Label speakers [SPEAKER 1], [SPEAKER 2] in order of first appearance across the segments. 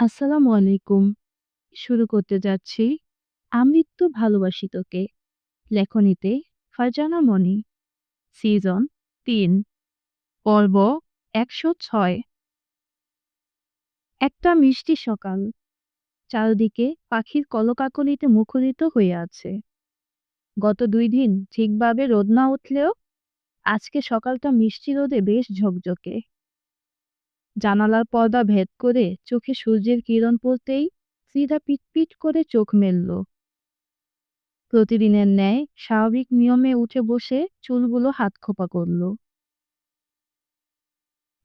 [SPEAKER 1] আসসালামু আলাইকুম। শুরু করতে যাচ্ছি আমৃত্যু ভালোবাসি তোকে। লেখনীতে ফারজানা মনি। সিজন তিন পর্ব ১০৬ একটা মিষ্টি সকাল। চারদিকে পাখির কলকাকলিতে মুখরিত হয়ে আছে। গত দুই দিন ঠিকভাবে রোদ না উঠলেও আজকে সকালটা মিষ্টি রোদে বেশ ঝকঝকে। জানালার পর্দা ভেদ করে চোখে সূর্যের কিরণ পড়তেই ফ্রিদা পিটপিট করে চোখ মেলল। প্রতিদিনের ন্যায় স্বাভাবিক নিয়মে উঠে বসে চুলগুলো হাত খোপা করল।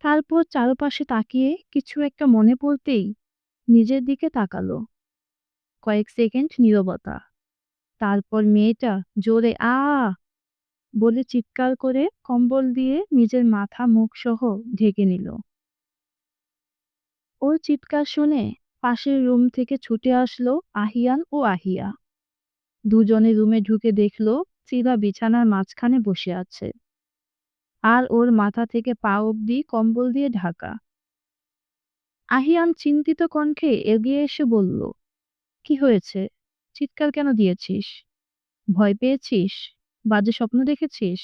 [SPEAKER 1] তারপর চারপাশে তাকিয়ে কিছু একটা মনে পড়তেই নিজের দিকে তাকালো। কয়েক সেকেন্ড নীরবতা। তারপর মেয়েটা জোরে আ বলে চিৎকার করে কম্বল দিয়ে নিজের মাথা মুখ সহ ঢেকে নিল। ওর চিৎকার শুনে পাশের রুম থেকে ছুটে আসলো আহিয়ান ও আহিয়া। দুজনে রুমে ঢুকে দেখল চিরা বিছানার মাঝখানে বসে আছে। আর ওর মাথা থেকে পা অবধি কম্বল দিয়ে ঢাকা। আহিয়ান চিন্তিত কণ্ঠে এগিয়ে এসে বলল, কি হয়েছে? চিৎকার কেন দিয়েছিস? ভয় পেয়েছিস? বাজে স্বপ্ন দেখেছিস?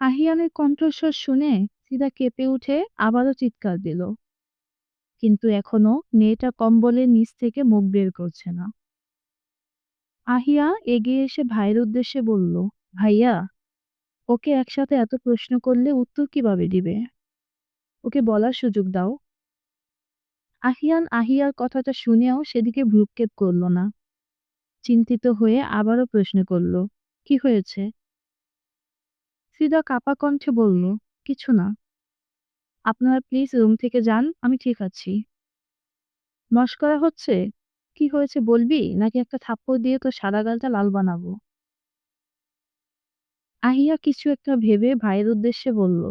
[SPEAKER 1] আহিয়ানের কণ্ঠস্বর শুনে সিদা কেঁপে উঠে আবারও চিৎকার দিল। কিন্তু এখনও মেয়েটা কম্বলের নিচ থেকে মুখ বের করছে না। আহিয়া এগিয়ে এসে ভাইয়ের উদ্দেশ্যে বলল, ভাইয়া, ওকে একসাথে এত প্রশ্ন করলে উত্তর কীভাবে দিবে? ওকে বলার সুযোগ দাও। আহিয়ান আহিয়ার কথাটা শুনেও সেদিকে ভ্রুক্ষেপ করল না। চিন্তিত হয়ে আবারও প্রশ্ন করল, কি হয়েছে? ফিদা কাপা কণ্ঠে বলল কিছু না। আপনারা প্লিজ রুম থেকে যান, আমি ঠিক আছি। মস্করা হচ্ছে, কি হয়েছে বলবি? নাকি একটা থাপ্পড় দিয়ে তো সাদা গালটা লাল বানাবো? আহিয়া কিছু একটা ভেবে ভাইয়ের উদ্দেশ্যে বলল,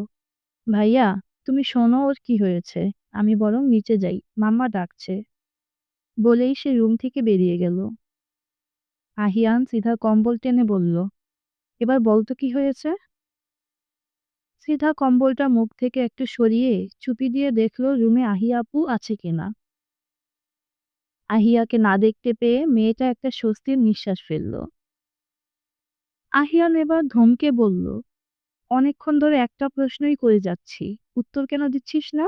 [SPEAKER 1] ভাইয়া, তুমি শোনো ওর কি হয়েছে। আমি বরং নিচে যাই, মাম্মা ডাকছে। বলেই সে রুম থেকে বেরিয়ে গেল। আহিয়ান সিধা কম্বল টেনে বলল, এবার বলতো কি হয়েছে? সিধা কম্বলটা মুখ থেকে একটু সরিয়ে চুপি দিয়ে দেখল রুমে আহিয়া আপু আছে কিনা আহিয়াকে না দেখতে পেয়ে মেয়েটা একটা স্বস্তির নিঃশ্বাস ফেলল। আহিয়ান এবার ধমকে বলল, অনেকক্ষণ ধরে একটা প্রশ্নই করে যাচ্ছি, উত্তর কেন দিচ্ছিস না?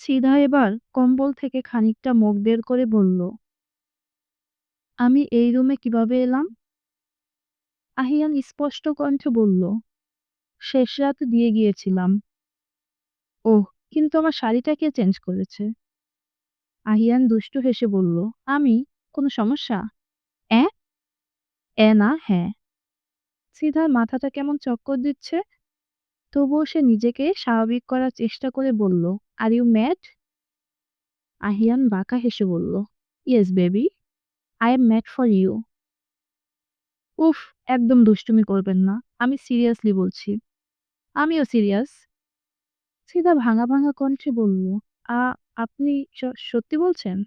[SPEAKER 1] সিধা এবার কম্বল থেকে খানিকটা মুখ বের করে বলল, আমি এই রুমে কীভাবে এলাম? আহিয়ান স্পষ্ট কণ্ঠে বলল শেষ রাত দিয়ে গিয়েছিলাম। ওহ, কিন্তু আমার শাড়িটা কে চেঞ্জ করেছে? আহিয়ান দুষ্টু হেসে বলল, আমি? কোনো সমস্যা? এ এ না হ্যাঁ। সিধার মাথাটা কেমন চক্কর দিচ্ছে? তবুও সে নিজেকে স্বাভাবিক করার চেষ্টা করে বলল আর ইউ ম্যাড আহিয়ান বাঁকা হেসে বলল yes baby I am mad for you উফ, একদম দুষ্টুমি করবেন না, আমি সিরিয়াসলি বলছি। আমিও সিরিয়াস। সিধা ভাঙা ভাঙা কণ্ঠে বলল, আ, আপনি সত্যি বলছেন?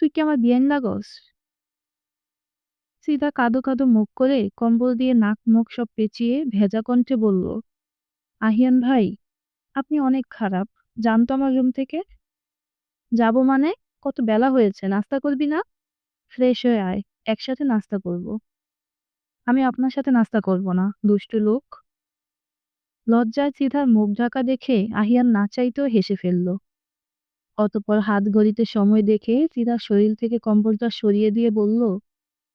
[SPEAKER 1] তুই কি আমার বিয়েন লাগস? সিধা কাদো কাদো মুখ করে কম্বল দিয়ে নাক মুখ সব পেঁচিয়ে ভেজা কণ্ঠে বলল, আহিয়ান ভাই, আপনি অনেক খারাপ। জানতো আমার রুম থেকে। যাব মানে? কত বেলা হয়েছে, নাস্তা করবি না? ফ্রেশ হয়ে আয়, একসাথে নাস্তা করব। আমি আপনার সাথে নাস্তা করব না, দুষ্টু লোক। লজ্জায় চিধার মুখ ঢাকা দেখে আহিয়ান না চাইতেও হেসে ফেলল। অতপর হাত ঘড়িতে সময় দেখে চিধার শরীর থেকে কম্বলটা সরিয়ে দিয়ে বলল,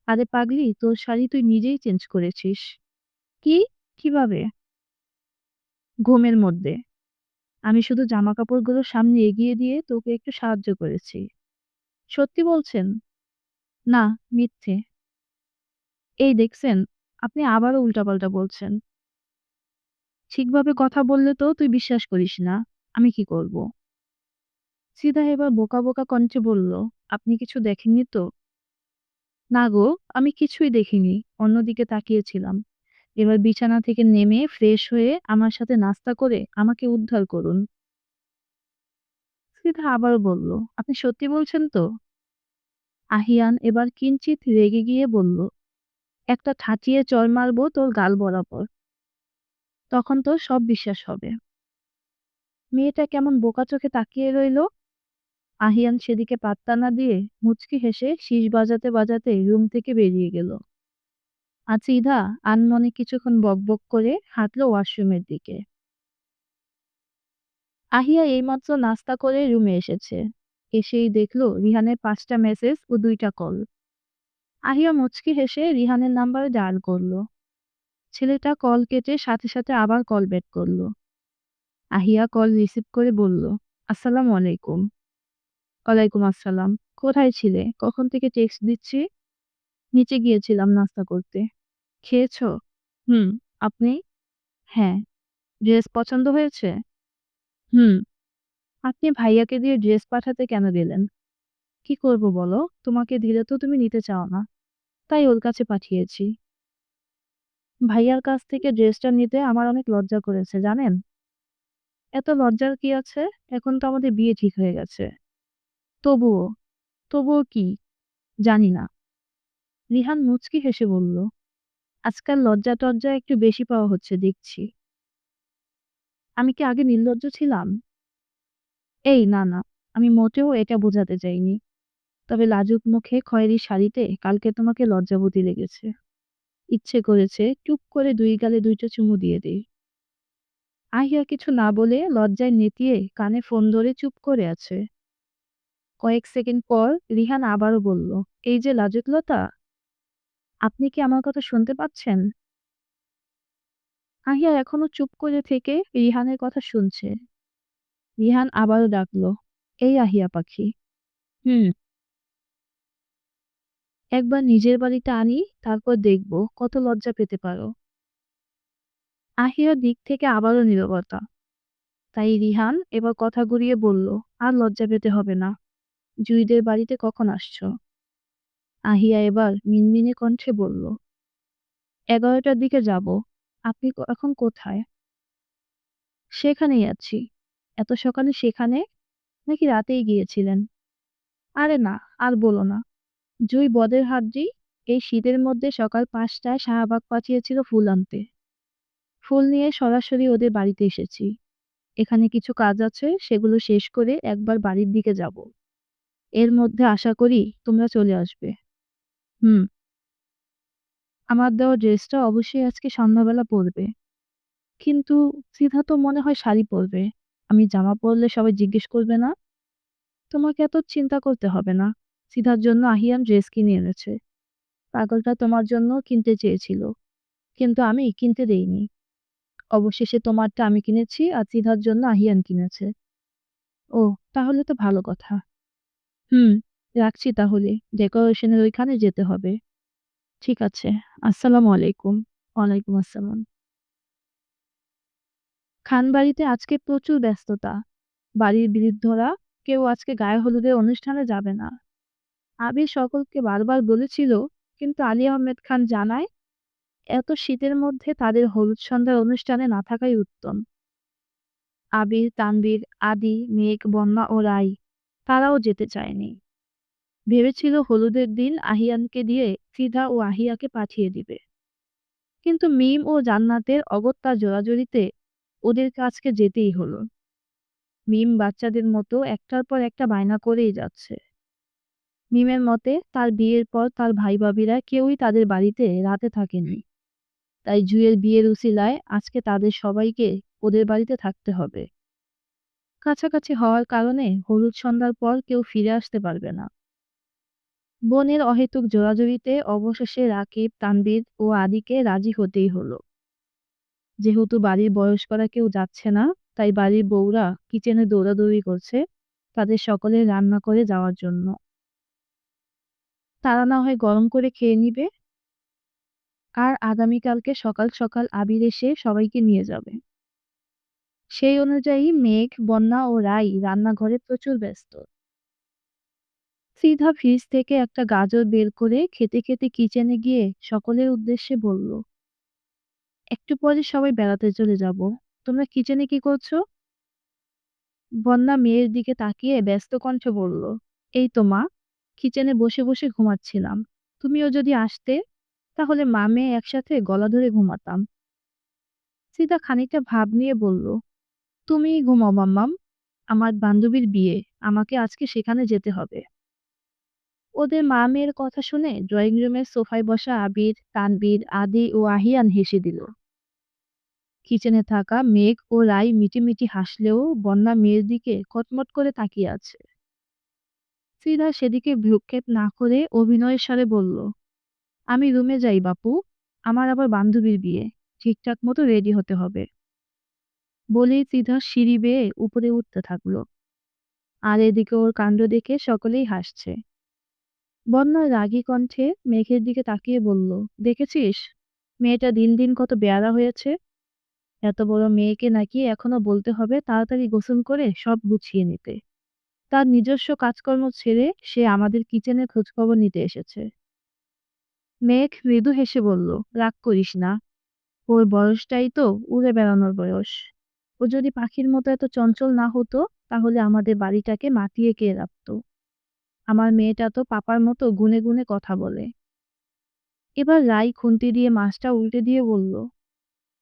[SPEAKER 1] আরে পাগলি, তোর শাড়ি তুই নিজেই চেঞ্জ করেছিস। কি? কীভাবে? ঘুমের মধ্যে। আমি শুধু জামা কাপড়গুলো সামনে এগিয়ে দিয়ে তোকে একটু সাহায্য করেছি। সত্যি বলছেন? না, মিথ্যে। এই দেখছেন, আপনি আবারও উল্টাপাল্টা বলছেন। ঠিকভাবে কথা বললে তো তুই বিশ্বাস করিস না, আমি কি করব? সিধা এবার বোকা বোকা কণ্ঠে বলল, আপনি কিছু দেখেননি তো? না গো, আমি কিছুই দেখিনি, অন্যদিকে তাকিয়েছিলাম। এবার বিছানা থেকে নেমে ফ্রেশ হয়ে আমার সাথে নাস্তা করে আমাকে উদ্ধার করুন। সিধা আবার বলল, আপনি সত্যি বলছেন তো? আহিয়ান এবার কিঞ্চিত রেগে গিয়ে বলল, একটা ঠাঁচিয়ে চর মারবো তোর গাল বরাবর। তখন তোর সব বিশ্বাস হবে। মেয়েটা কেমন বোকা চোখে তাকিয়ে রইল? আহিয়ান সেদিকে পাত্তা না দিয়ে মুচকি হেসে শীষ বাজাতে বাজাতে রুম থেকে বেরিয়ে গেল। আচিধা আনমনে কিছুক্ষণ বকবক করে হাঁটলো ওয়াশরুমের দিকে। আহিয়া এইমাত্র নাস্তা করে রুমে এসেছে। এসেই দেখল রিহানের পাঁচটা মেসেজ ও দুইটা কল। আহিয়া মুচকি হেসে রিহানের নাম্বারে ডায়াল করল। ছেলেটা কল কেটে সাথে সাথে আবার কল ব্যাক করল। আহিয়া কল রিসিভ করে বলল, আসসালামু আলাইকুম। ওয়ালাইকুম আসসালাম। কোথায় ছিলে? কখন থেকে টেক্সট দিচ্ছি? নিচে গিয়েছিলাম নাস্তা করতে। খেয়েছো? হুম। আপনি? হ্যাঁ। ড্রেস পছন্দ হয়েছে? হুম। আপনি ভাইয়াকে দিয়ে ড্রেস পাঠাতে কেন দিলেন কি করব বলো? তোমাকে দিলে তো তুমি নিতে চাও না। তাই ওর কাছে পাঠিয়েছি। ভাইয়ার কাছ থেকে ড্রেসটা নিতে আমার অনেক লজ্জা করেছে, জানেন? এত লজ্জার কি আছে? এখন তো আমাদের বিয়ে ঠিক হয়ে গেছে। তবুও তবুও কি? জানি না। রিহান মুচকি হেসে বলল, আজকাল লজ্জা টজ্জা একটু বেশি পাওয়া হচ্ছে, দেখছি। আমি কি আগে নির্লজ্জ ছিলাম? এই, না না, আমি মোটেও এটা বোঝাতে চাইনি। তবে লাজুক মুখে খয়েরি শাড়িতে কালকে তোমাকে লজ্জাবতী লেগেছে। ইচ্ছে করেছে, চুপ করে দুই গালে দুইটা চুমু দিয়ে দিই। আহিয়া কিছু না বলে লজ্জায় নেতিয়ে কানে ফোন ধরে চুপ করে আছে। কয়েক সেকেন্ড পর রিহান আবারও বলল, এই যে লাজুকলতা, আপনি কি আমার কথা শুনতে পাচ্ছেন? আহিয়া এখনও চুপ করে থেকে রিহানের কথা শুনছে। রিহান আবারও ডাকলো, এই আহিয়া পাখি, হুম একবার নিজের বাড়িতে আনি, তারপর দেখব কত লজ্জা পেতে পারো। আহিয়ার দিক থেকে আবারও নীরবতা। তাই রিহান এবার কথা ঘুরিয়ে বলল, আর লজ্জা পেতে হবে না। জুইদের বাড়িতে কখন আসছো? আহিয়া এবার মিনমিনে কণ্ঠে বলল, এগারোটার দিকে যাব। আপনি এখন কোথায়? সেখানেই আছি। এত সকালে সেখানে? নাকি রাতেই গিয়েছিলেন? আরে না, আর বলো না। জুই বদের হাড্ডি এই শীতের মধ্যে সকাল পাঁচটায় শাহবাগ পাঠিয়েছিল ফুল আনতে। ফুল নিয়ে সরাসরি ওদের বাড়িতে এসেছি। এখানে কিছু কাজ আছে, সেগুলো শেষ করে একবার বাড়ির দিকে যাব। এর মধ্যে আশা করি তোমরা চলে আসবে। হুম। আমার দেওয়া ড্রেসটা অবশ্যই আজকে সন্ধ্যাবেলা পরবে। কিন্তু সিধা তো মনে হয় শাড়ি পরবে। আমি জামা পরলে সবাই জিজ্ঞেস করবে না। তোমাকে এত চিন্তা করতে হবে না। সিধার জন্য আহিয়ান ড্রেস কিনে এনেছে। পাগলটা তোমার জন্য কিনতে চেয়েছিল, কিন্তু আমি কিনতে দেইনি। অবশেষে তোমারটা আমি কিনেছি আর সিধার জন্য আহিয়ান কিনেছে। ও, তাহলে তো ভালো কথা। হুম, রাখছি তাহলে। ডেকোরেশনের ওইখানে যেতে হবে। ঠিক আছে, আসসালামু আলাইকুম। ওয়ালাইকুম আসসালাম। খানবাড়িতে আজকে প্রচুর ব্যস্ততা। বাড়ির বৃদ্ধরা কেউ আজকে গায়ে হলুদের অনুষ্ঠানে যাবে না। আবির সকলকে বারবার বলেছিল, কিন্তু আলী আহমেদ খান জানায়, এত শীতের মধ্যে তাদের হলুদ সন্ধ্যার অনুষ্ঠানে না থাকাই উত্তম। আবির তানবীর আদি, মেঘ, বন্যা ও রাই, তারাও যেতে চায়নি। ভেবেছিল হলুদের দিন আহিয়ানকে দিয়ে ফিদা ও আহিয়াকে পাঠিয়ে দিবে। কিন্তু মিম ও জান্নাতের অগত্যা জোরাজুরিতে ওদের কাছকে যেতেই হলো। মিম বাচ্চাদের মতো একটার পর একটা বায়না করেই যাচ্ছে। মিমের মতে, তার বিয়ের পর তার ভাই ভাবিরা কেউই তাদের বাড়িতে রাতে থাকেনি। তাই জুয়ের বিয়ের উসিলায় আজকে তাদের সবাইকে ওদের বাড়িতে থাকতে হবে। কাছাকাছি হওয়ার কারণে হলুদ সন্ধ্যার পর কেউ ফিরে আসতে পারবে না। বোনের অহেতুক জোরাজুরিতে অবশেষে রাকিব তানবীর ও আদিকে রাজি হতেই হলো। যেহেতু বাড়ির বয়স্করা কেউ যাচ্ছে না, তাই বাড়ির বউরা কিচেনে দৌড়াদৌড়ি করছে তাদের সকলে রান্না করে যাওয়ার জন্য। তারা না হয় গরম করে খেয়ে নিবে। আর আগামীকালকে সকাল সকাল আবির এসে সবাইকে নিয়ে যাবে। সেই অনুযায়ী মেঘ, বন্যা ও রাই রান্নাঘরে প্রচুর ব্যস্ত। সিধা ফ্রিজ থেকে একটা গাজর বের করে খেতে খেতে কিচেনে গিয়ে সকলের উদ্দেশ্যে বলল, একটু পরে সবাই বেড়াতে চলে যাব। তোমরা কিচেনে কি করছ? বন্যা মেয়ের দিকে তাকিয়ে ব্যস্ত কণ্ঠে বলল, এই তো মা কিচেনে বসে বসে ঘুমাচ্ছিলাম। তুমিও যদি আসতে, তাহলে মা মেয়ে একসাথে গলা ধরে ঘুমাতাম। সিধা খানিকটা ভাব নিয়ে বলল, তুমি ঘুমাও, মাম্মাম। আমার বান্ধবীর বিয়ে। আমাকে আজকে সেখানে যেতে হবে। ওদের মা মেয়ের কথা শুনে ড্রয়িং রুমের সোফায় বসা আবির, তানবীর, আদি ও আহিয়ান হেসে দিল। কিচেনে থাকা মেঘ ও রাই মিটিমিটি হাসলেও বন্যা মেয়ের দিকে কটমট করে তাকিয়ে আছে। ফিদা সেদিকে ভ্রুক্ষেপ না করে অভিনয়ের সারে বলল, আমি রুমে যাই বাপু, আমার আবার বান্ধবীর বিয়ে, ঠিকঠাক মতো রেডি হতে হবে। বলেই সিধা সিঁড়ি বেয়ে উপরে উঠতে থাকল। আর এদিকে ওর কাণ্ড দেখে সকলেই হাসছে। বন্যা রাগী কণ্ঠে মেঘের দিকে তাকিয়ে বলল, দেখেছিস? মেয়েটা দিন দিন কত বেয়ারা হয়েছে। এত বড় মেয়েকে নাকি এখনও বলতে হবে তাড়াতাড়ি গোসল করে সব গুছিয়ে নিতে। তার নিজস্ব কাজকর্ম ছেড়ে সে আমাদের কিচেনের খোঁজখবর নিতে এসেছে। মেঘ মৃদু হেসে বলল, রাগ করিস না। ওর বয়সটাই তো উড়ে বেড়ানোর বয়স। ও যদি পাখির মতো এত চঞ্চল না হতো, তাহলে আমাদের বাড়িটাকে মাতিয়ে কে রাখতো? আমার মেয়েটা তো পাপার মতো গুনে গুনে কথা বলে এবার রাই খুন্তি দিয়ে মাছটা উল্টে দিয়ে বলল,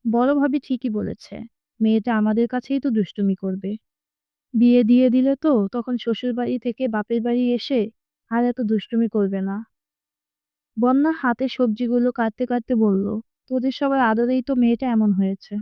[SPEAKER 1] বড় ভাবি ঠিকই বলেছে। মেয়েটা আমাদের কাছেই তো দুষ্টুমি করবে। বিয়ে দিয়ে দিলে তো তখন শ্বশুর বাড়ি থেকে বাপের বাড়ি এসে আর এত দুষ্টুমি করবে না। বন্যা হাতে সবজিগুলো কাটতে কাটতে বলল, তোদের সবার আদরেই তো মেয়েটা এমন হয়েছে।